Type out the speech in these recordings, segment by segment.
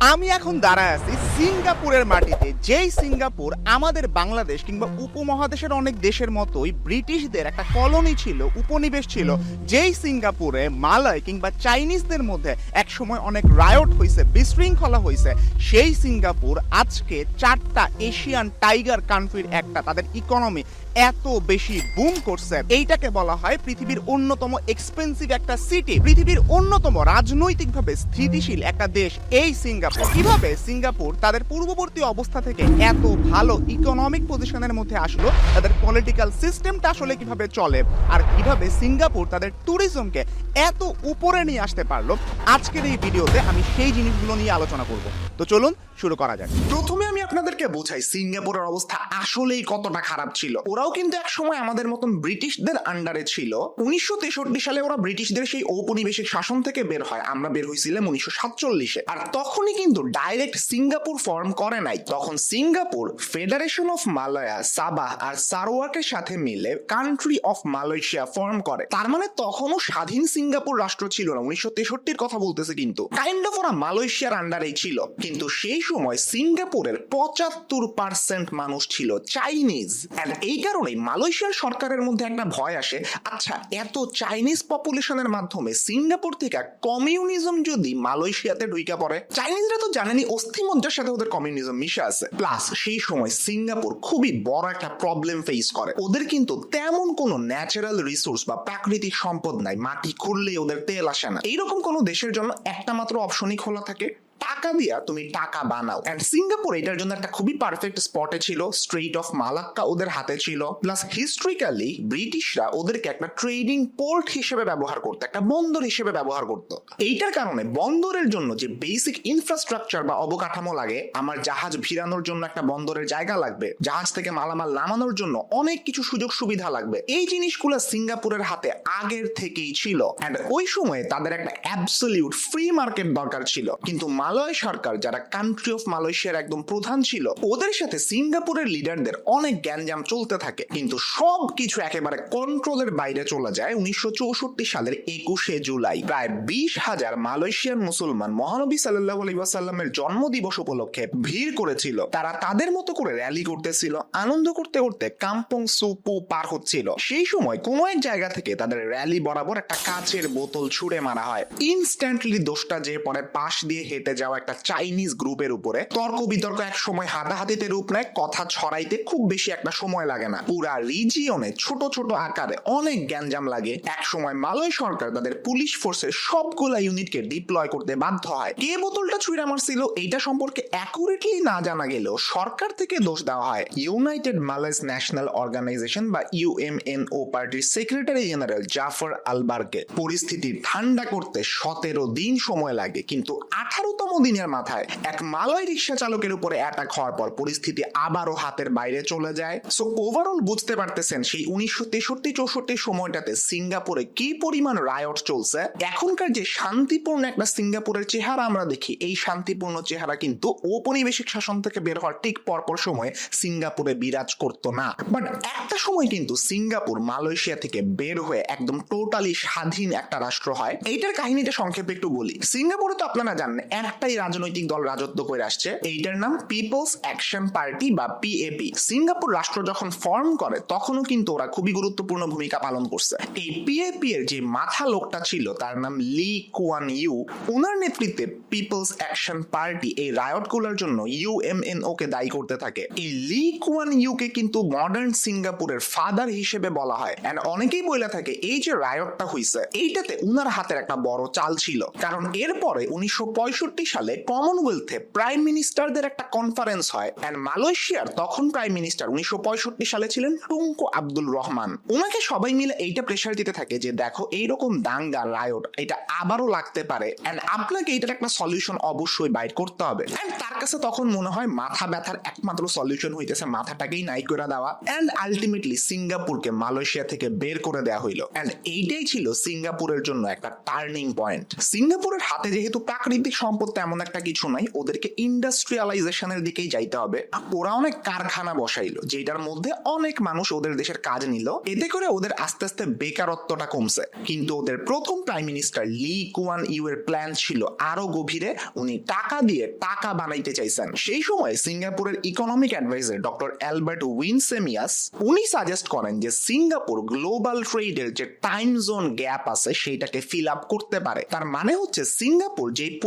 আমি এখন দাঁড়ায় আছি সিঙ্গাপুরের মাটিতে, যেই সিঙ্গাপুর আমাদের বাংলাদেশ কিংবা উপমহাদেশের অনেক দেশের মতোই ব্রিটিশদের একটা কলোনি ছিল, উপনিবেশ ছিল, যেই সিঙ্গাপুরে মালয় কিংবা চাইনিজদের মধ্যে একসময় অনেক রায়ট হয়েছে বিশৃঙ্খলা হয়েছে সেই সিঙ্গাপুর আজকে চারটা এশিয়ান টাইগার কান্ট্রির একটা তাদের ইকোনমি এত বেশি বুম করছে। এইটাকে বলা হয় পৃথিবীর অন্যতম এক্সপেন্সিভ একটা সিটি পৃথিবীর অন্যতম রাজনৈতিকভাবে স্থিতিশীল একটা দেশ, এই সিঙ্গাপুর। কীভাবে সিঙ্গাপুর তাদের পূর্ববর্তী অবস্থা থেকে এত ভালো ইকোনমিক পজিশনের মধ্যে আসলো, তাদের পলিটিক্যাল সিস্টেমটা আসলে কীভাবে চলে আর কীভাবে সিঙ্গাপুর তাদের ট্যুরিজমকে এত উপরে নিয়ে আসতে পারল, আজকের এই ভিডিওতে আমি সেই জিনিসগুলো নিয়ে আলোচনা করব। তো চলুন শুরু করা যাক। প্রথমে আমি আপনাদেরকে বোঝাই সিঙ্গাপুরের অবস্থা আসলেই কতটা খারাপ ছিল। ওরাও কিন্তু এক সময় আমাদের মতন ব্রিটিশদের আন্ডারে ছিল। উনিশশো তেষট্টি সালে ওরা ব্রিটিশদের সেই ঔপনিবেশিক শাসন থেকে বের হয়। আমরা বের হয়েছিলাম উনিশশো সাতচল্লিশে। আর তখনই কিন্তু ডাইরেক্ট সিঙ্গাপুর ফর্ম করে নাই। তখন Singapore federation of Malaya Sabah আর সারোয়াকের সাথে মিলে কান্ট্রি অফ মালয়েশিয়া ফর্ম করে। তার মানে তখনও স্বাধীন সিঙ্গাপুর রাষ্ট্র ছিল না। উনিশশো তেষট্টির কথা বলতেছে কিন্তু। কাইন্ড অফ ওরা মালয়েশিয়ার আন্ডারেই ছিল। কিন্তু সেই সময় সিঙ্গাপুরের পঁচাত্তর পার্সেন্ট মানুষ ছিল চাইনিজ অ্যান্ড এই কারণেই মালয়েশিয়ার সরকারের মধ্যে একটা ভয় আসে। আচ্ছা এত চাইনিজ পপুলেশনের মাধ্যমে সিঙ্গাপুর থেকে কমিউনিজম যদি মালয়েশিয়াতে ঢুইকা পড়ে? চাইনিজরা তো জানেনি, অস্থিমজ্জার সাথে ওদের কমিউনিজম মিশে আছে। প্লাস সেই সময় সিঙ্গাপুর খুবই বড় একটা প্রবলেম ফেস করে। ওদের কিন্তু তেমন কোনো ন্যাচারাল রিসোর্স বা প্রাকৃতিক সম্পদ নাই। মাটি খুললে ওদের তেল আসে না। এইরকম কোনো দেশের জন্য একটা মাত্র অপশনই খোলা থাকে। টাকা দিয়া তুমি টাকা বানাও। এন্ড সিঙ্গাপুর এটার জন্য একটা খুবই পারফেক্ট স্পটে ছিল স্ট্রেট অফ মালাক্কা ওদের হাতে ছিল। প্লাস হিস্ট্রিক্যালি ব্রিটিশরা ওদেরকে একটা ট্রেডিং পোর্ট হিসেবে ব্যবহার করতো, একটা বন্দর হিসেবে ব্যবহার করতো। এইটার কারণে বন্দরের জন্য যে বেসিক ইনফ্রাস্ট্রাকচার বা অবকাঠামো লাগে, আমার জাহাজ ভিড়ানোর জন্য একটা বন্দরের জায়গা লাগবে, জাহাজ থেকে মালামাল নামানোর জন্য অনেক কিছু সুযোগ সুবিধা লাগবে। এই জিনিসগুলো সিঙ্গাপুরের হাতে আগের থেকেই ছিল। এন্ড ওই সময়ে তাদের একটা অ্যাবসলিউট ফ্রি মার্কেট দরকার ছিল। কিন্তু মালয় সরকার, যারা কান্ট্রি অফ মালয়েশিয়ার একদম প্রধান ছিল, ওদের সাথে সিঙ্গাপুরের লিডারদের অনেক গ্যাঞ্জাম চলতে থাকে। কিন্তু সব কিছু একেবারে কন্ট্রোলের বাইরে চলে যায় উনিশশো চৌষট্টি সালের একুশে জুলাই। প্রায় বিশ হাজার মালয়েশিয়ান মুসলমান মহানবী সাল্লাহ আলাইসাল্লামের জন্মদিবস উপলক্ষে ভিড় করেছিল। তারা তাদের মতো করে র্যালি করতেছিল, আনন্দ করতে করতে কাম্পং সুপু পার হচ্ছিল। সেই সময় কোনো এক জায়গা থেকে তাদের র্যালি বরাবর একটা কাচের বোতল ছুঁড়ে মারা হয়। ইনস্ট্যান্টলি দোষটা যে পরে পাশ দিয়ে হেঁটে যাওয়া একটা চাইনিজ গ্রুপের উপরে। তর্ক বিতর্ক এক সময় হাতাহাতিতে রূপ নেয়, কথা ছড়াইতে খুব বেশি একটা সময় লাগে না। পুরা রিজিয়নে ছোট ছোট আকারে অনেক গ্যাঞ্জাম লাগে। এক সময় মালয় সরকার তাদের পুলিশ ফোর্সের সবগুলা ইউনিটকে ডিপ্লয় করতে বাধ্য হয়। কে বোতলটা ছুঁড়ে মারছিল, এইটা সম্পর্কে অ্যাকুরেটলি না জানা গেলেও সরকার থেকে দোষ দেওয়া হয়। ইউনাইটেড মালয়েস ন্যাশনাল অর্গানাইজেশন বা ইউএমএনও পার্টির সেক্রেটারি জেনারেল জাফর আলবারকে পরিস্থিতি ঠান্ডা করতে সতেরো দিন সময় লাগে, কিন্তু আঠারোতম দিনের মাথায় এক মালয় রিক্সা চালকের উপরে অ্যাটাক হওয়ার পর পরিস্থিতি আবারও হাতের বাইরে চলে যায়। সো ওভারঅল বুঝতে পারতেছেন সেই উনিশশো তেষট্টি চৌষট্টি সময়টাতে সিঙ্গাপুরে কি পরিমাণ রায়ট চলছে। এখনকার যে শান্তিপূর্ণ একটা সিঙ্গাপুরের চেহারা আমরা দেখি, এই শান্তিপূর্ণ চেহারা কিন্তু ঔপনিবেশিক শাসন থেকে বের হওয়ার ঠিক পরপর সময়ে সিঙ্গাপুরে বিরাজ করতো না। বাট একটা সময় কিন্তু সিঙ্গাপুর মালয়েশিয়া থেকে বের হয়ে একদম টোটালি স্বাধীন একটা রাষ্ট্র হয়। এইটার কাহিনীটা সংক্ষেপে একটু বলি। সিঙ্গাপুরে তো আপনারা জানেন একটাই রাজনৈতিক দল রাজত্ব করে আসছে। এইটার নাম পিপলস অ্যাকশন পার্টি বা পিএপি সিঙ্গাপুর রাষ্ট্র যখন ফর্ম করে, তখনও কিন্তু ওরা খুবই গুরুত্বপূর্ণ ভূমিকা পালন করছে। এই পিএপি এর যে মাথা লোকটা ছিল, তার নাম লি কুয়ান ইউ ওনার নেতৃত্বে পিপলস অ্যাকশন পার্টি এই রায়ট রায়টগুলোর জন্য ইউএমএনও কে দায়ী করতে থাকে। এই লি কুয়ান ইউ কে কিন্তু মডার্ন সিঙ্গাপুরের ফাদার হিসেবে বলা হয়। এন্ড অনেকেই বলে থাকে, এই যে রায়টটা হইছে, এইটাতে উনার হাতের একটা বড় চাল ছিল। কারণ এরপরে উনিশশো পঁয়ষট্টি সালে কমনওয়েলথে প্রাইম মিনিস্টারদের একটা কনফারেন্স হয় এন্ড মালয়েশিয়ার তখন প্রাইম মিনিস্টার উনিশশো সালে ছিলেন টুঙ্কো আব্দুল রহমান ওনাকে সবাই মিলে এইটা প্রেশার দিতে থাকে যে দেখো এইরকম দাঙ্গা রায়ট এটা আবারও লাগতে পারে এন্ড আপনাকে এইটার একটা সলিউশন অবশ্যই বাইর করতে হবে। এন্ড তার কাছে তখন মনে হয় মাথা ব্যথার একমাত্র সলিউশন হইতেছে মাথাটাকেই নাই করে দেওয়া এন্ড আলটিমেটলি সিঙ্গাপুরকে মালয়েশিয়া থেকে বের করে দেওয়া হইল। এন্ড এইটাই ছিল সিঙ্গাপুরের জন্য একটা টার্নিং পয়েন্ট সিঙ্গাপুরের হাতে যেহেতু প্রাকৃতিক সম্পদ তেমন একটা কিছু নাই। ওদেরকে ইন্ডাস্ট্রিয়ালাইজেশনের দিকেই যাইতে হবে। ওরা অনেক কারখানা বসাইলো যেটার মধ্যে অনেক মানুষ ওদের দেশের কাজ নিল। এতে করে ওদের আস্তে আস্তে বেকারত্বটা কমছে। কিন্তু ওদের প্রথম prime minister Lee Kuan Yew এর প্ল্যান ছিল আরও গভীরে। উনি টাকা দিয়ে টাকা বানাইতে চাইছেন। সেই সময় সিঙ্গাপুরের economic adviser doctor Albert Winsemius উনি সাজেস্ট করেন যে সিঙ্গাপুর গ্লোবাল ট্রেডের যে টাইম জোন গ্যাপ আছে, সেইটাকে ফিল আপ করতে পারে। তার মানে হচ্ছে সিঙ্গাপুর যে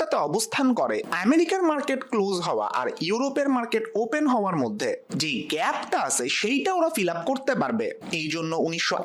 পজিশনটাতে অবস্থান করে। আমেরিকার মার্কেট ক্লোজ হওয়া আর ইউরোপের মার্কেট ওপেন হওয়ার মধ্যে যে গ্যাপটা আছে, সেইটা ওরা ফিল আপ করতে পারবে। এই জন্য উনিশশো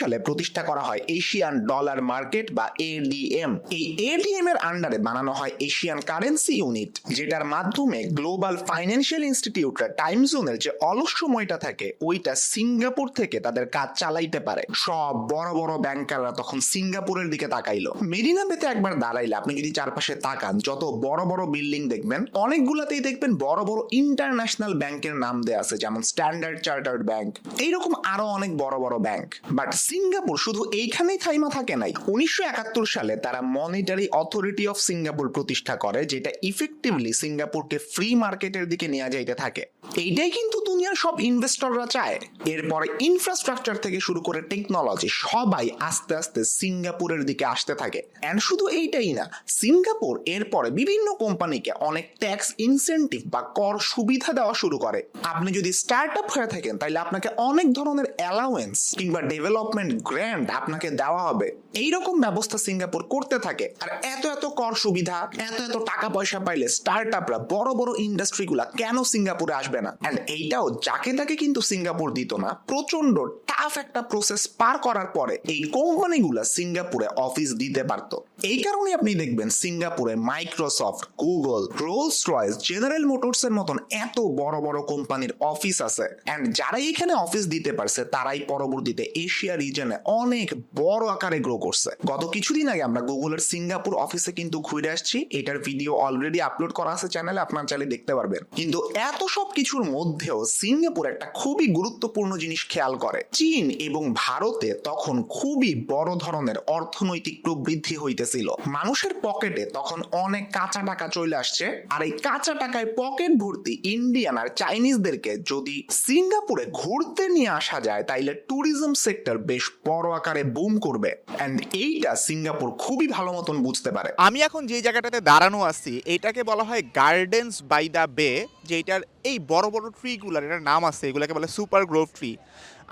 সালে প্রতিষ্ঠা করা হয় এশিয়ান ডলার মার্কেট বা এডিএম এই এডিএম এর আন্ডারে বানানো হয় এশিয়ান কারেন্সি ইউনিট, যেটার মাধ্যমে গ্লোবাল ফাইন্যান্সিয়াল ইনস্টিটিউটরা টাইম জোনের যে অলস সময়টা থাকে, ওইটা সিঙ্গাপুর থেকে তাদের কাজ চালাইতে পারে। সব বড় বড় ব্যাংকাররা তখন সিঙ্গাপুরের দিকে তাকাইলো। মেরিনা বেতে একবার দাঁড়াইলে, আপনি যদি চারপাশে তাকান, যত বড় বড় বিল্ডিং দেখবেন, অনেকগুলাতেই দেখবেন বড় বড় ইন্টারন্যাশনাল ব্যাংকের নাম দেয়া আছে, যেমন স্ট্যান্ডার্ড চার্টার্ড ব্যাংক। এইরকম আরও অনেক বড় বড় ব্যাংক। বাট সিঙ্গাপুর শুধু এইখানেই থাইমা থাকে নাই। উনিশশো একাত্তর সালে তারা মনিটারি অথরিটি অফ সিঙ্গাপুর প্রতিষ্ঠা করে, যেটা ইফেক্টিভলি সিঙ্গাপুরকে ফ্রি মার্কেটের দিকে নিয়ে যাইতে থাকে। এইটাই কিন্তু দুনিয়ার সব ইনভেস্টররা চায়। এরপরে ইনফ্রাস্ট্রাকচার থেকে শুরু করে টেকনোলজি সবাই আস্তে আস্তে সিঙ্গাপুরের দিকে আসতে থাকে। এন্ড শুধু এইটাই না, সিঙ্গাপুর এরপরে বিভিন্ন কোম্পানিকে অনেক ট্যাক্স ইনসেন্টিভ বা কর সুবিধা দেওয়া শুরু করে। আপনি যদি স্টার্ট আপ হয়ে থাকেন তাহলে আপনাকে অনেক ধরনের অ্যালাউয়েন্স কিংবা ডেভেলপমেন্ট গ্র্যান্ড আপনাকে দেওয়া হবে। এইরকম ব্যবস্থা সিঙ্গাপুর করতে থাকে। আর এত এত কর সুবিধা, এত এত টাকা পয়সা পাইলে স্টার্ট আপরা বড় বড় ইন্ডাস্ট্রিগুলা কেন সিঙ্গাপুরে আসবে না? এন্ড এইটাও যাকে তাকে কিন্তু সিঙ্গাপুর দিত না প্রচণ্ড টাফ একটা প্রসেস পার করার পরে এই কোম্পানিগুলো সিঙ্গাপুরে অফিস দিতে পারত। এই কারণে আপনি দেখবেন সিঙ্গাপুরে Microsoft Google Rolls Royce General Motors এর মতন এত বড় বড় কোম্পানির অফিস আছে। অ্যান্ড যারা এখানে অফিস দিতে পারছে, তারাই পরবর্তীতে এশিয়া রিজনে অনেক বড় আকারে গ্রো করছে। গত কিছুদিন আগে আমরা গুগলের সিঙ্গাপুর অফিসে কিন্তু ঘুরে আসছি। এটার ভিডিও অলরেডি আপলোড করা আছে চ্যানেলে আপনার চাইলে দেখতে পারবেন। কিন্তু এত সব কিছুর মধ্যেও সিঙ্গাপুর একটা খুবই গুরুত্বপূর্ণ জিনিস খেয়াল করে। চীন এবং ভারতে তখন খুবই বড় ধরনের অর্থনৈতিক প্রবৃদ্ধি হইতেছিল। মানুষের পকেটে তখন অনেক কাঁচা টাকা চলে আসছে আর এই কাঁচা টাকায় পকেট ভর্তি ইন্ডিয়ান আর চাইনিজদেরকে যদি সিঙ্গাপুরে ঘুরতে নিয়ে আসা যায়, তাইলে ট্যুরিজম সেক্টর বেশ বড় আকারে বুম করবে। এন্ড এইটা সিঙ্গাপুর খুবই ভালো মতন বুঝতে পারে। আমি এখন যে জায়গাটাতে দাঁড়ানো আছি, এটাকে বলা হয় গার্ডেন্স বাই দ্য বে যেটার এই বড় বড় ট্রিগুলার এটার নাম আছে, এগুলোকে বলে সুপার গ্রোভ ট্রি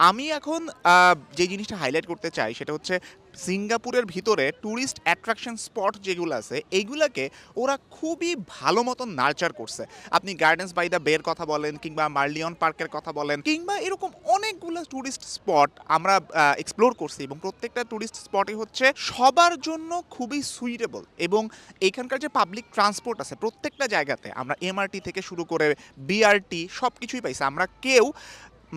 আমি এখন যে জিনিসটা হাইলাইট করতে চাই, সেটা হচ্ছে সিঙ্গাপুরের ভিতরে ট্যুরিস্ট অ্যাট্রাকশন স্পট যেগুলো আছে, এইগুলাকে ওরা খুবই ভালো মতন নার্চার করছে। আপনি গার্ডেন্স বাই দ্য বের কথা বলেন কিংবা মার্লিয়ন পার্কের কথা বলেন কিংবা এরকম অনেকগুলো ট্যুরিস্ট স্পট আমরা এক্সপ্লোর করছি এবং প্রত্যেকটা ট্যুরিস্ট স্পটই হচ্ছে সবার জন্য খুবই সুইটেবল এবং এখানকার যে পাবলিক ট্রান্সপোর্ট আছে প্রত্যেকটা জায়গাতে আমরা এমআরটি থেকে শুরু করে বিআরটি সব কিছুই পাইছি। আমরা কেউ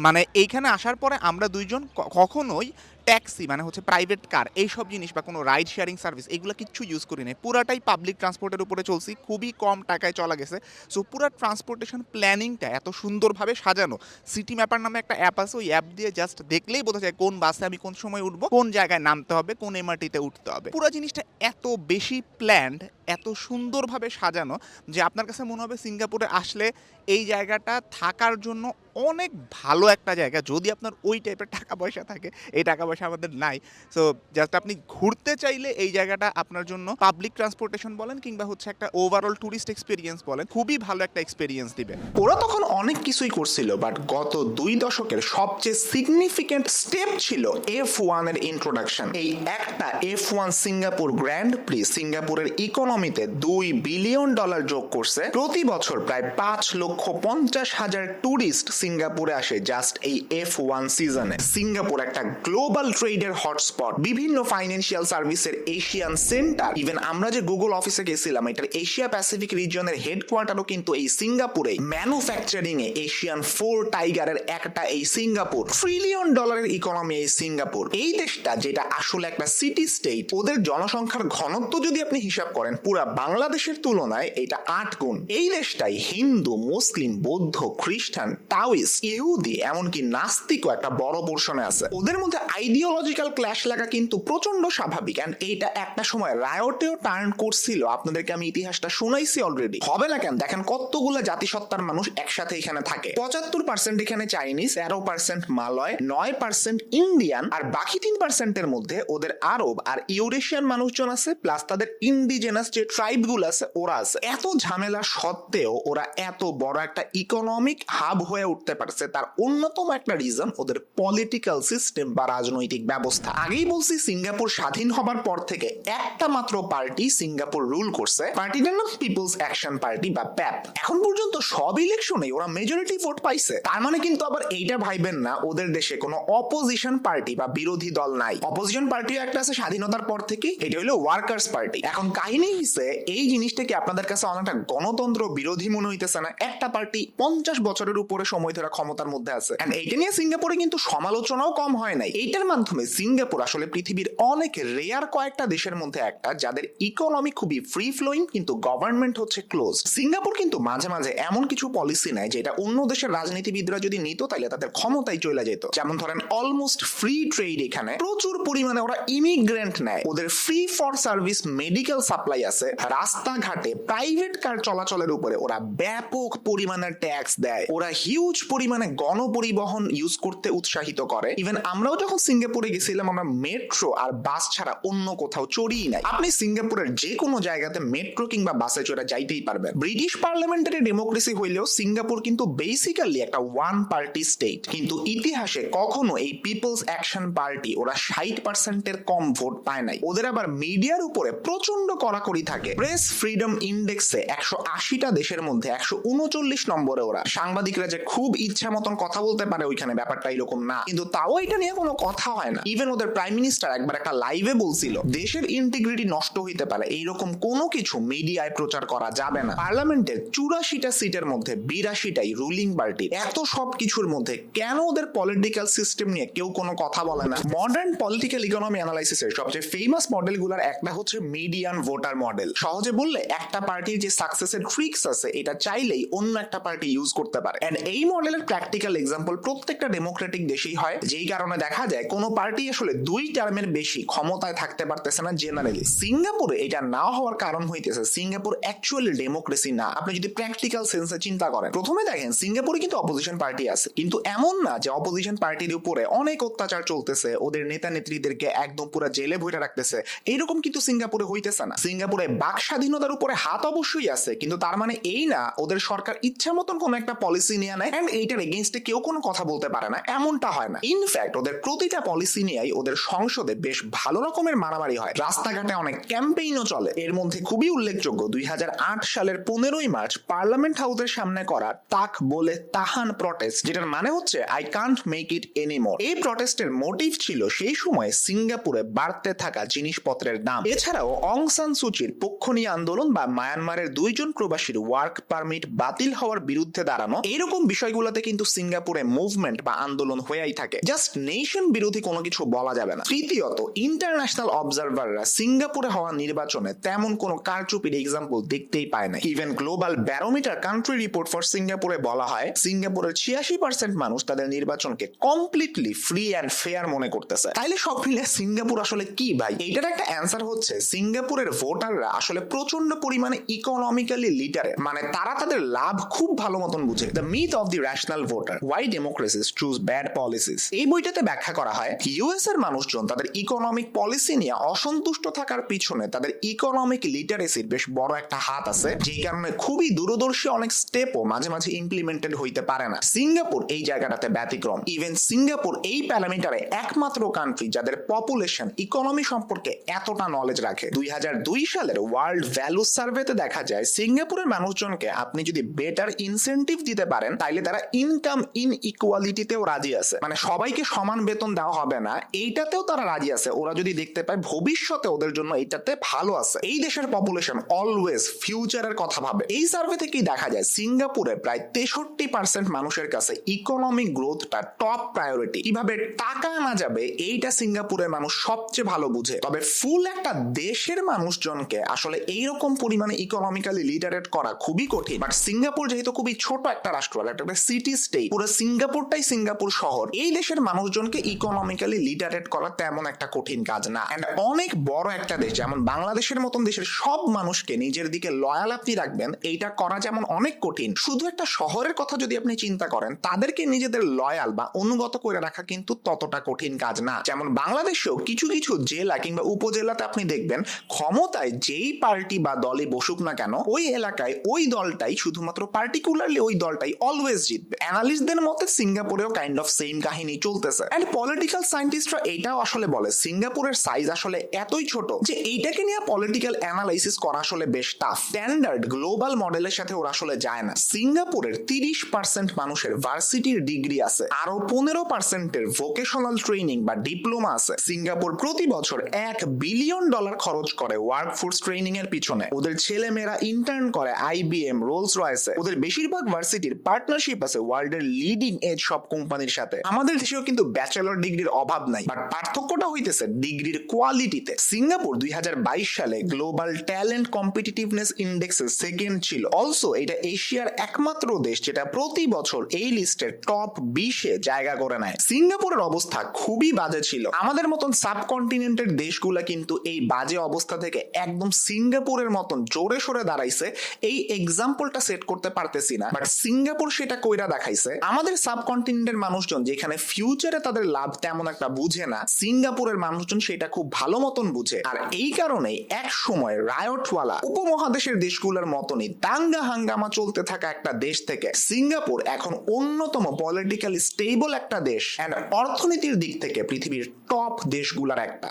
মানে এইখানে আসার পরে আমরা দুইজন কখনোই ট্যাক্সি মানে হচ্ছে প্রাইভেট কার এইসব জিনিস বা কোনো রাইড শেয়ারিং সার্ভিস এগুলো কিচ্ছু ইউজ করি নাই পুরাটাই পাবলিক ট্রান্সপোর্টের উপরে চলছি, খুবই কম টাকায় চলা গেছে। সো পুরো ট্রান্সপোর্টেশন প্ল্যানিংটা এত সুন্দরভাবে সাজানো। সিটি ম্যাপার নামে একটা অ্যাপ আছে, ওই অ্যাপ দিয়ে জাস্ট দেখলেই বোঝা যায় কোন বাসে আমি কোন সময় উঠবো, কোন জায়গায় নামতে হবে, কোন এমআরটিতে উঠতে হবে। পুরো জিনিসটা এত বেশি প্ল্যান্ড এত সুন্দরভাবে সাজানো যে আপনার কাছে মনে হবে সিঙ্গাপুরে আসলে এই জায়গাটা থাকার জন্য অনেক ভালো একটা জায়গা। যদি আপনার ওই টাইপের টাকা পয়সা থাকে, এই টাকা পয়সা আমাদের নাই। সো জাস্ট আপনি ঘুরতে চাইলে এই জায়গাটা আপনার জন্য পাবলিক ট্রান্সপোর্টেশন বলেন কিংবা হচ্ছে একটা ওভারঅল ট্যুরিস্ট এক্সপিরিয়েন্স বলেন, খুবই ভালো একটা এক্সপিরিয়েন্স দিবে। ওরা তখন অনেক কিছুই করছিল বাট গত দুই দশকের সবচেয়ে সিগনিফিকেন্ট স্টেপ ছিল এফ ওয়ানের ইন্ট্রোডাকশন এই একটা F one Singapore grand prix সিঙ্গাপুরের ইকোনমিতে দুই বিলিয়ন ডলার যোগ করছে। প্রতি বছর প্রায় পাঁচ লক্ষ পঞ্চাশ হাজার ট্যুরিস্ট সিঙ্গাপুরে আসে জাস্ট এই এফ ওয়ান সিজনে সিঙ্গাপুর একটা গ্লোবাল ট্রেডের হটস্পট বিভিন্ন ফাইন্যান্সিয়াল সার্ভিসের এশিয়ান সেন্টার ইভেন আমরা যে গুগল অফিসে গেছিলাম, এটার এশিয়া প্যাসিফিক রিজনের হেডকোয়ার্টারও কিন্তু এই সিঙ্গাপুরে। ম্যানুফ্যাকচারিং এ এশিয়ান ফোর টাইগারের একটা এই সিঙ্গাপুর। ট্রিলিয়ন ডলারের ইকোনমি এই সিঙ্গাপুর। এই দেশটা যেটা আসলে একটা সিটি স্টেট ওদের জনসংখ্যার ঘনত্ব যদি আপনি হিসাব করেন, পুরা বাংলাদেশের তুলনায় এটা আট গুণ। এই দেশটাই হিন্দু, মুসলিম, বৌদ্ধ, খ্রিস্টান, তাও মাওয়িস্ট ইহুদি এমনকি নাস্তিকও একটা বড় পোর্শনে আছে। ওদের মধ্যে আইডিওলজিক্যাল ক্ল্যাশ লাগা কিন্তু প্রচণ্ড স্বাভাবিক এন্ড এইটা একটা সময় রায়টেও টার্ন করছিল। আপনাদেরকে আমি ইতিহাসটা শুনাইছি অলরেডি হবে না কেন? দেখেন কতগুলো জাতিসত্তার মানুষ একসাথে এখানে থাকে। পঁচাত্তর পার্সেন্ট এখানে চাইনিজ তেরো পার্সেন্ট মালয় নয় পার্সেন্ট ইন্ডিয়ান আর বাকি তিন পার্সেন্টের মধ্যে ওদের আরব আর ইউরেশিয়ান মানুষজন আছে প্লাস তাদের ইন্ডিজেনাস যে ট্রাইবগুলো আছে, ওরা আছে। এত ঝামেলা সত্ত্বেও ওরা এত বড় একটা ইকোনমিক হাব হয়ে উঠতে পারছে, তার অন্যতম একটা রিজন ওদের পলিটিক্যাল সিস্টেম বা রাজনৈতিক ব্যবস্থা। আগেই বলছি, সিঙ্গাপুর স্বাধীন হবার পর থেকে একটা মাত্র পার্টি সিঙ্গাপুর রুল করছে। পার্টিটার নাম পিপলস অ্যাকশন পার্টি বা প্যাপ এখন পর্যন্ত সব ইলেকশনে ওরা মেজরিটি ভোট পাইছে। তার মানে কিন্তু আবার এইটা ভাইবেন না, ওদের দেশে কোনো অপোজিশন পার্টি বা বিরোধী দল নাই। অপোজিশন পার্টিও একটা আছে স্বাধীনতার পর থেকে, এটা হলো ওয়ার্কার্স পার্টি এখন কাহিনী হিসেবে এই জিনিসটা কি আপনাদের কাছে অনেকটা গণতন্ত্র বিরোধী মনে হইতেছে না? একটা পার্টি পঞ্চাশ বছরের উপরে সময় ধরে ক্ষমতার মধ্যে আছে। এইটা নিয়ে সিঙ্গাপুরে কিন্তু সমালোচনাও কম হয় নাই। এইটার মাধ্যমে সিঙ্গাপুর আসলে পৃথিবীর অনেক রেয়ার কয়েকটা দেশের মধ্যে একটা, যাদের ইকোনমি খুবই ফ্রি ফ্লোয়িং কিন্তু গভর্নমেন্ট হচ্ছে ক্লোজ সিঙ্গাপুর কিন্তু মাঝে মাঝে এমন কিছু পলিসি নেয়, যেটা অন্য দেশের রাজনীতিবিদরা যদি নিত তাহলে তাদের ক্ষমতায় চলে যেত। যেমন ধরেন অলমোস্ট ফ্রি ট্রেড এখানে। প্রচুর পরিমাণে ওরা ইমিগ্রেন্ট নেয়। ওদের free for service medical supply আছে। রাস্তাঘাটে প্রাইভেট কার চলাচলের উপরে ওরা ব্যাপক পরিমাণে ট্যাক্স দেয়। ওরা হিউজ পরিমাণে গণপরিবহন ইউজ করতে উৎসাহিত করে। ইভেন আমরাও যখন সিঙ্গাপুরে গেছিলাম, আমরা মেট্রো আর বাস ছাড়া অন্য কোথাও চড়িই নাই। আপনি সিঙ্গাপুরের যে কোনো জায়গাতে মেট্রো কিংবা বাসে চড়ে যাইতেই পারবেন। ব্রিটিশ পার্লামেন্টারি ডেমোক্রেসি হইলেও সিঙ্গাপুর কিন্তু বেসিক্যালি একটা ওয়ান পার্টি স্টেট কিন্তু ইতিহাসে কখনো এই পিপলস অ্যাকশন পার্টি ওরা ষাট পার্সেন্টের কম ভোট পায় নাই। ওদের আবার মিডিয়ার উপরে প্রচণ্ড কড়াকড়ি থাকে। প্রেস ফ্রিডম ইন্ডেক্সে একশো আশিটা দেশের মধ্যে একশো উনচল্লিশ নম্বরে ওরা। সাংবাদিকরা যে খুব ইচ্ছা মতন কথা বলতে পারে ওইখানে, ব্যাপারটা এরকম না। কিন্তু তাও এটা নিয়ে কোনো কথা হয় না। ইভেন ওদের প্রাইম মিনিস্টার একবার একটা লাইভে বলছিল, দেশের ইন্টিগ্রিটি নষ্ট হইতে পারে। এইরকম কোনো কিছু মিডিয়ায় প্রচার করা যাবে না। পার্লামেন্টের চুরাশিটা সিটের মধ্যে, বিরাশিটাই রুলিং পার্টি এত সব কিছুর মধ্যে কেন ওদের পলিটিক্যাল সিস্টেম নিয়ে কেউ কোনো কথা বলে না? মডার্ন পলিটিক্যাল ইকোনমি অ্যানালাইসিসের সবচেয়ে ফেমাস মডেলগুলোর একটা হচ্ছে মিডিয়ান ভোটার মডেল সহজে বললে, একটা পার্টির যে সাকসেসের ট্রিক্স আছে, এটা চাইলেই অন্য একটা পার্টি ইউজ করতে পারে। এন্ড এই মডেলের প্র্যাকটিক্যাল এক্সাম্পল প্রত্যেকটা ডেমোক্রেটিক দেশেই হয়। যেই কারণে দেখা যায়, কোনো পার্টি আসলে দুই টার্মের বেশি ক্ষমতায় থাকতে পারতেছে না জেনারেলি সিঙ্গাপুরে এটা না হওয়ার কারণ হইতেছে, সিঙ্গাপুর অ্যাকচুয়ালি ডেমোক্রেসি না। আপনি যদি প্র্যাকটিক্যাল সেন্সে চিন্তা করেন, প্রথমে দেখেন, সিঙ্গাপুরে কিন্তু অপোজিশন পার্টি আছে। কিন্তু এমন না যে অপোজিশন পার্টির উপরে অনেক অত্যাচার চলতেছে, ওদের নেতা নেত্রীদেরকে একদম পুরো জেলে ভরে রাখতেছে। এইরকম কিন্তু সিঙ্গাপুরে হইতেছে না। সিঙ্গাপুরে বাক স্বাধীনতার উপরে হাত অবশ্যই আছে, কিন্তু তার মানে এই না, ওদের সরকার ইচ্ছা মতন কোনো একটা পলিসি নিয়ে নেয়। এইটার এগেনস্টে কেউ কোনো কথা বলতে পারে না, এমনটা হয় না। ইনফ্যাক্ট ওদের প্রতিটা পলিসি নিয়েই ওদের সংসদে বেশ ভালো রকমের মারামারি হয়। রাস্তাঘাটে অনেক ক্যাম্পেইনও চলে। এর মধ্যে খুবই উল্লেখযোগ্য, দুই হাজার আট সালের পনেরোই মার্চ পার্লামেন্ট হাউসের সামনে করা তাক বলে তাহান প্রটেস্ট যেটার মানে হচ্ছে I can't make it anymore এই প্রটেস্টের মোটিভ ছিল সেই সময় সিঙ্গাপুরে বাড়তে থাকা জিনিসপত্রের দাম। এছাড়াও অং সান সুচির পক্ষ নিয়ে আন্দোলন বা মায়ানমারের দুইজন প্রবাসীর ওয়ার্ক পারমিট বাতিল হওয়ার বিরুদ্ধে দাঁড়ানো, এরকম বিষয়গুলোতে কিন্তু সিঙ্গাপুরে মুভমেন্ট বা আন্দোলন হয়েই থাকে। জাস্ট নেশন বিরোধী কোনো কিছু বলা যাবে না। তৃতীয়ত ইন্টারন্যাশনাল অবজারভাররা সিঙ্গাপুরে হওয়া নির্বাচনে তেমন কোনো কারচুপির এক্সাম্পল দেখতেই পায় না। Even global barometer country report for সিঙ্গাপুরে বলা হয়, সিঙ্গাপুরের ছিয়াশি পার্সেন্ট মানুষ তাদের নির্বাচনকে কমপ্লিটলি ফ্রি অ্যান্ড ফেয়ার মনে করতেছে। তাইলে সব মিলে সিঙ্গাপুর আসলে কি ভাই? এইটার একটা অ্যান্সার হচ্ছে, সিঙ্গাপুরের ভোটাররা আসলে প্রচণ্ড পরিমাণে ইকোনমিক্যালি লিটারেট মানে তারা তাদের লাভ খুব ভালো মতন বুঝে। The myth of the rational voter why democracies choose bad policies এই বইটাতে ব্যাখ্যা করা হয় ইউএস এর মানুষজন তাদের ইকোনমিক পলিসি নিয়ে অসন্তুষ্ট থাকার পিছনে তাদের ইকোনমিক লিটারেসির বেশ বড় একটা হাত আছে, যেই কারণে খুবই দূরদর্শী অনেক স্টেপও মাঝে মাঝে ইমপ্লিমেন্টেড হইতে পারে না। সিঙ্গাপুর এই জায়গাটাতে ব্যতিক্রম। ইভেন সিঙ্গাপুর এই প্যারামিটারে একমাত্র কান্ট্রি যাদের পপুলেশন ইকোনমি সম্পর্কে এতটা নলেজ রাখে। দুই দুই সালের ওয়ার্ল্ড ভ্যালু সার্ভেতে দেখা যায়, সিঙ্গাপুরের মানুষজনকে আপনি যদি বেটার ইনসেন্টিভ দিতে পারেন, তাইলে তারা ইনকাম ইন ইকুয়ালিটিতেও রাজি আছে। মানে সবাইকে সমান বেতন দেওয়া হবে না, এইটাতেও তারা রাজি আছে। ওরা যদি দেখতে পায় ভবিষ্যতে ওদের জন্য এইটাতে ভালো আছে। এই দেশের পপুলেশন অলওয়েজ ফিউচারের কথা ভাবে। এই সার্ভে থেকেই দেখা যায়, সিঙ্গাপুরে প্রায় তেষট্টি পার্সেন্ট মানুষের কাছে ইকোনমিক গ্রোথটা টপ প্রায়োরিটি কীভাবে টাকা আনা যাবে, এইটা সিঙ্গাপুরের মানুষ সবচেয়ে ভালো বুঝে। তবে ফুল একটা দেশের মানুষজনকে আসলে এইরকম পরিমাণে ইকোনমিক্যালি লিটারেট করা খুবই কঠিন। বাট সিঙ্গাপুর যেহেতু খুবই ছোট একটা রাষ্ট্র, একটা সিটি স্টেট পুরো সিঙ্গাপুরটাই সিঙ্গাপুর শহর। এই দেশের মানুষজনকে ইকোনমিক্যালি লিটারেট করা তেমন একটা কঠিন কাজ না। অ্যান্ড অনেক বড় একটা দেশ, যেমন বাংলাদেশের মতন দেশের সব মানুষকে নিজের দিকে লয়াল আপনি রাখবেন, এইটা করা যেমন অনেক কঠিন। শুধু একটা শহরের কথা যদি আপনি চিন্তা করেন, তাদেরকে নিজেদের লয়াল বা অনুগত করে রাখা কিন্তু ততটা কঠিন কাজ না। যেমন বাংলাদেশেও কিছু কিছু জেলা কিংবা উপজেলাতে আপনি দেখবেন, ক্ষমতায় যেই পার্টি বা দলে বসুক না কেন, ওই এলাকায় ওই দলটাই শুধুমাত্র পার্টিকুলারলি ওই দলটাই অলওয়েজ জিতবে অ্যানালিস্টদের মতে সিঙ্গাপুরেও কাইন্ড অফ সেম কাহিনী চলতেছে। অ্যান্ড পলিটিক্যাল সায়েন্টিস্টরা এটাও আসলে বলে, সিঙ্গাপুরের সাইজ আসলে এতই ছোট যে এইটাকে নিয়ে পলিটিক্যাল অ্যানালাইসিস করা আসলে বেশ টাফ স্ট্যান্ডার্ড গ্লোবাল মডেলের সাথে ওরা আসলে যায় না। সিঙ্গাপুরের তিরিশ পার্সেন্ট মানুষের ভার্সিটির ডিগ্রি আছে, আরও পনেরো পার্সেন্টের ভোকেশনাল ট্রেনিং বা ডিপ্লোমা আছে। সিঙ্গাপুর প্রতি বছর এক বিলিয়ন ডলার খরচ করে ওয়ার্ক ফোর্স ট্রেনিং এর পিছনে। ওদের ছেলে মেয়েরা ইন্টার্ন করে আইবিএম রোলস রয়েছে ওদের বেশিরভাগ ভার্সিটির পার্টনারশিপ আছে ওয়ার্ল্ডের লিডিং এজ সব কোম্পানির সাথে। আমাদের দেশেও কিন্তু ব্যাচেলর ডিগ্রির অভাব নাই। বাট পার্থক্যটা হইতেছে ডিগ্রির কোয়ালিটিতে সিঙ্গাপুর দুই হাজার বাইশ সালে গ্লোবাল ট্যালেন্ট কম্পিটিটিভনেস ইন্ডেক্সে সেকেন্ড ছিল। অলসো এটা এশিয়ার একমাত্র দেশ যেটা প্রতি বছর এই লিস্টের টপ বিশে জায়গা করে নেয়। সিঙ্গাপুরের অবস্থা খুবই বাজে ছিল। আমাদের মতন সাবকন্টিনেন্টের দেশগুলা কিন্তু এই বাজে অবস্থা থেকে একদম সিঙ্গাপুরের মতন জোরে সরে দাঁড়াইছে। এই এক্সাম্পলটা সেট করতে পারতেছি না। বাট সিঙ্গাপুর সেটা কইরা দেখাইছে। আমাদের সাবকন্টিনেন্টের মানুষজন যেখানে ফিউচারে তাদের লাভ তেমন একটা বুঝে না, সিঙ্গাপুরের মানুষজন সেটা খুব ভালো মতন বুঝে। আর এই কারণেই এক সময় রায়টওয়ালা উপমহাদেশের দেশগুলোর মতনই দাঙ্গা হাঙ্গামা চলতে থাকা একটা দেশ থেকে সিঙ্গাপুর এখন অন্যতম পলিটিক্যালি স্টেবল একটা দেশ অ্যান্ড অর্থনীতির দিক থেকে পৃথিবীর টপ দেশগুলোর একটা।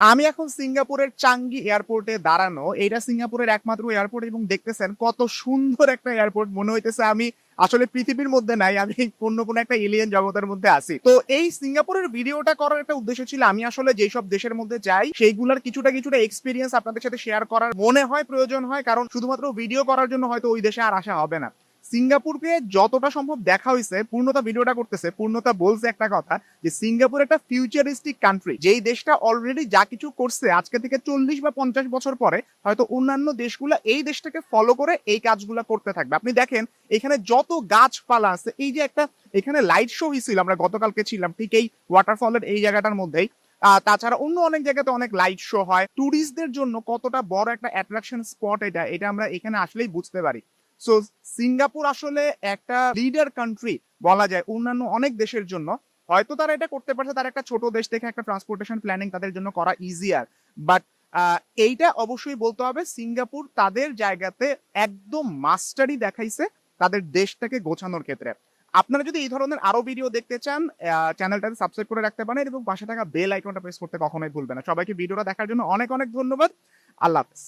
আমি এখন সিঙ্গাপুরের চাঙ্গি এয়ারপোর্টে দাঁড়ানো এটা সিঙ্গাপুরের একমাত্র এয়ারপোর্ট এবং দেখতেছেন কত সুন্দর একটা এয়ারপোর্ট মনে হইতেছে আমি আসলে পৃথিবীর মধ্যে নাই, আমি অন্য কোনো একটা এলিয়েন জগতের মধ্যে আছি। তো এই সিঙ্গাপুরের ভিডিওটা করার একটা উদ্দেশ্য ছিল আমি আসলে যেসব দেশের মধ্যে যাই, সেইগুলোর কিছুটা কিছুটা এক্সপিরিয়েন্স আপনাদের সাথে শেয়ার করার মনে হয়, প্রয়োজন হয়, কারণ শুধুমাত্র ভিডিও করার জন্য হয়তো ওই দেশে আর আসা হবে না। সিঙ্গাপুরকে যতটা সম্ভব দেখা হয়েছে পূর্ণতা ভিডিওটা করতেছে, পূর্ণতা বলছে একটা কথা যে সিঙ্গাপুর একটা ফিউচারিস্টিক কান্ট্রি যেই দেশটা অলরেডি যা কিছু করছে, আজকে থেকে চল্লিশ বা পঞ্চাশ বছর পরে হয়তো অন্যান্য দেশগুলো এই দেশটাকে ফলো করে এই কাজগুলো করতে থাকবে। আপনি দেখেন, এখানে যত গাছপালা আছে, এই যে একটা এখানে লাইট শো হয়েছিল আমরা গতকালকে ছিলাম ঠিক এই ওয়াটারফলের এই জায়গাটার মধ্যেই। তাছাড়া অন্য অনেক জায়গাতে অনেক লাইট শো হয়। ট্যুরিস্টদের জন্য কতটা বড় একটা অ্যাট্রাকশন স্পট এটা এটা আমরা এখানে আসলেই বুঝতে পারি। সো সিঙ্গাপুর আসলে একটা লিডার কান্ট্রি বলা যায়, অন্যান্য অনেক দেশের জন্য। হয়তো তারা এটা করতে পারছে, তার একটা ছোট দেশ থেকে একটা ট্রান্সপোর্টেশন প্ল্যানিং তাদের জন্য করা ইজিয়ার বাট এইটা অবশ্যই বলতে হবে সিঙ্গাপুর তাদের জায়গাতে একদম মাস্টারি দেখাইছে তাদের দেশটাকে গোছানোর ক্ষেত্রে। আপনারা যদি এই ধরনের আরও ভিডিও দেখতে চান চ্যানেলটাকে সাবস্ক্রাইব করে রাখতে পারেন এবং পাশে থাকা বেল আইকনটা প্রেস করতে কখনোই ভুলবেন না। সবাইকে ভিডিওটা দেখার জন্য অনেক অনেক ধন্যবাদ। আল্লাহ হাফেজ।